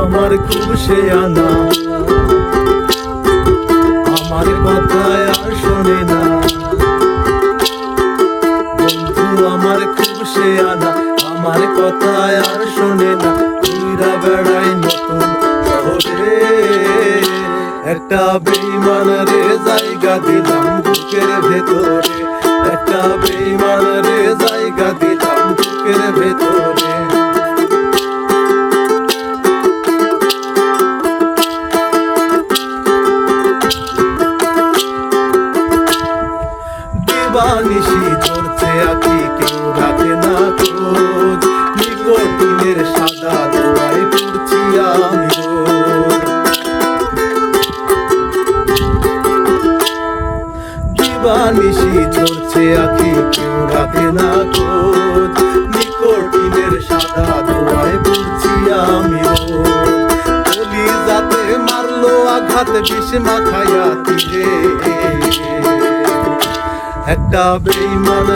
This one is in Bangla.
আমার খুব আনা। আমার কথায় আর শোনে না। বন্ধু আমার খুব আনা। আমার কথায় আর শোনে না। তুইরা বেড়াই নতুন শহরে। একটা বেইমান রে জায়গা দিলাম বুকের ভেতরে। একটা বেইমান রে জায়গা দিবানিশি ধরছে আছি কেউ রাখে না খোঁজ। নিকোটিনের সাদা দোয়ায় পড়ছি আমি দিবানিশি ধরছে আছি কেউ রাখে না খোঁজ। নিকোটিনের সাদা দোয়ায় পড়ছি আমি যাতে মারলো আঘাত, বিষ মাখাইয়া তীরে একটা বেইমান